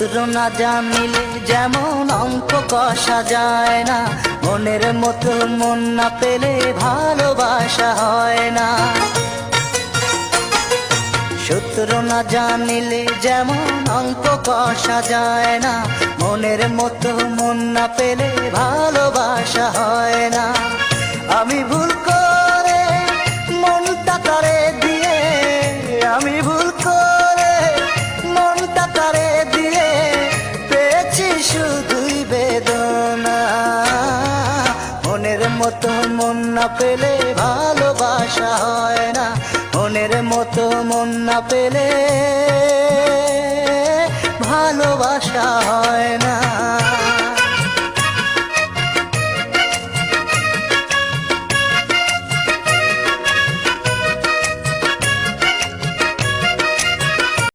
সূত্র না জানিলে যেমন অঙ্ক কষা যায় না, মনের মতো মন না পেলে ভালোবাসা হয় না। সূত্র না জানিলে যেমন অঙ্ক কষা যায় না, মনের মতো মন না পেলে ভালোবাসা শুধুই বেদনা। মনের মতো মন না পেলে ভালোবাসা হয় না। মনের মতো মন না পেলে ভালোবাসা হয়